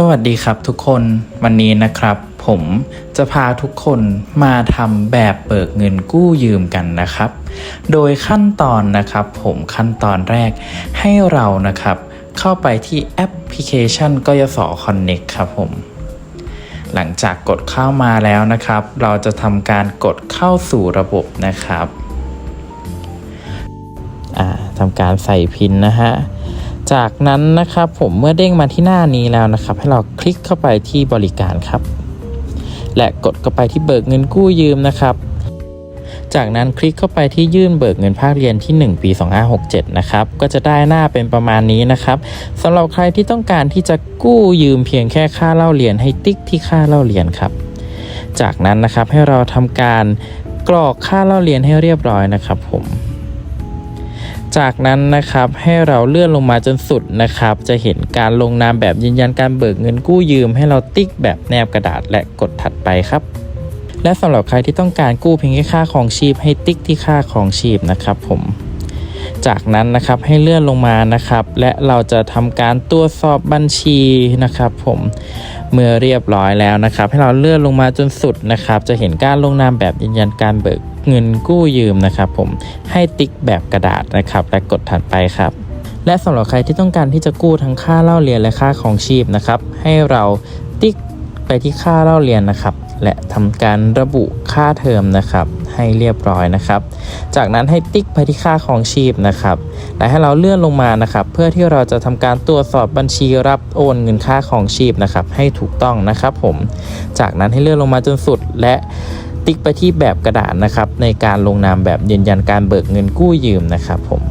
สวัสดีครับทุกคนวันนี้นะครับ ผมจะพาทุกคนมาทำแบบเบิกเงินกู้ยืมกันนะครับ โดยขั้นตอนนะครับ ผมขั้นตอนแรกให้เรานะครับ เข้าไปที่แอปพลิเคชันกยศ Connect ครับผม หลังจากกดเข้ามาแล้วนะครับ เราจะทำการกดเข้าสู่ระบบนะครับทำการใส่พินนะฮะ จากนั้นนะครับผมเมื่อเด้งมาที่หน้านี้แล้วนะครับ ให้เราคลิกเข้าไปที่บริการครับ และกดเข้าไปที่เบิกเงินกู้ยืมนะครับ จากนั้นคลิกเข้าไปที่ยื่นเบิกเงินภาคเรียนที่ 1 ปี 2567 นะครับ ก็จะได้หน้าเป็นประมาณนี้นะครับสำหรับใครที่ต้องการที่จะกู้ยืมเพียงแค่ค่าเล่าเรียนให้ติ๊กที่ค่าเล่าเรียนครับ จากนั้นนะครับให้เราทำการกรอกค่าเล่าเรียนให้เรียบร้อยนะครับผม จากนั้นนะครับให้เราเลื่อนลงมาจนสุดนะครับ จะเห็นการลงนามแบบยืนยันการเบิกเงินกู้ยืม ให้เราติ๊กแบบแนบกระดาษและกดถัดไปครับ และสำหรับใครที่ต้องการกู้เพียงแค่ค่าของชีพให้ติ๊กที่ค่าของชีพนะครับผม จากนั้นนะครับให้เลื่อนลงมานะครับ และเราจะทำการตรวจสอบบัญชีนะครับ ผมเมื่อเรียบร้อยแล้วนะครับ ให้เราเลื่อนลงมาจนสุดนะครับ จะเห็นการลงนามแบบยืนยันการเบิกเงินกู้ยืมนะครับ ผมให้ติ๊กแบบกระดาษนะครับ และกดถัดไปครับและสำหรับใครที่ต้องการที่จะกู้ทั้งค่าเล่าเรียนและค่าของชีพนะครับ ให้เราติ๊กไปที่ค่าเล่าเรียนนะครับ และทำการระบุ ค่าเทอมนะครับ ให้เรียบร้อยนะครับ จากนั้นให้ติ๊กไปที่ค่าของชีพนะครับและให้เราเลื่อนลงมานะครับ เพื่อที่เราจะทำการตรวจสอบบัญชีรับโอนเงินค่าของชีพนะครับ ให้ถูกต้องนะครับ ผม จากนั้นให้เลื่อนลงมาจนสุดและติ๊กไปที่แบบกระดาษนะครับ ในการลงนามแบบยืนยันการเบิกเงินกู้ยืมนะครับ ผม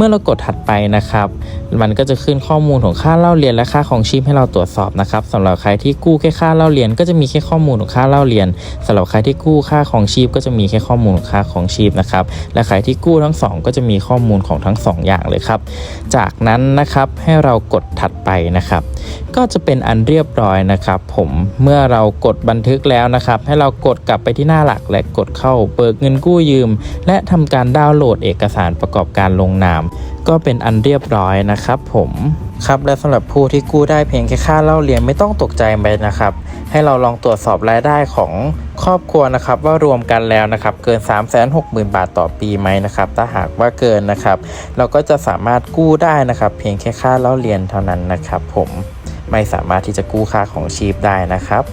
มื่อเรากดถัดไปนะครับ มันก็จะขึ้นข้อมูลของค่าเล่าเรียนและค่าของชีพให้เราตรวจสอบนะครับสำหรับใครที่กู้แค่ค่าเล่าเรียน ก็จะมีแค่ข้อมูลของค่าเล่าเรียนสำหรับใครที่กู้ค่าของชีพก็จะมีแค่ข้อมูลของค่าของชีพนะครับและใครที่กู้ทั้งสองก็จะมีข้อมูลของทั้งสองอย่างเลยครับ จากนั้นนะครับให้เรากดถัดไปนะครับ ก็จะเป็นอันเรียบร้อยนะครับ ผมเมื่อเรากดบันทึกแล้วนะครับ ให้เรากดกลับไปที่หน้าหลักและกดเข้าเบิกเงินกู้ยืม และทำการดาวน์โหลดเอกสารประกอบการลงนามก็เป็นอันเรียบร้อยนะครับผมครับและสำหรับผู้ที่กู้ได้เพียงแค่ค่าเล่าเรียนไม่ต้องตกใจไปนะครับ ให้เราลองตรวจสอบรายได้ของครอบครัวนะครับ ว่ารวมกันแล้วนะครับ เกิน 3 6 0 0 0 0 บาทต่อปีไหมนะครับ ถ้าหากว่าเกินนะครับ เราก็จะสามารถกู้ได้นะครับ เพียงแค่ค่าเล่าเรียนเท่านั้นนะครับ ผมไม่สามารถที่จะกู้ค่าของชีพได้นะครับ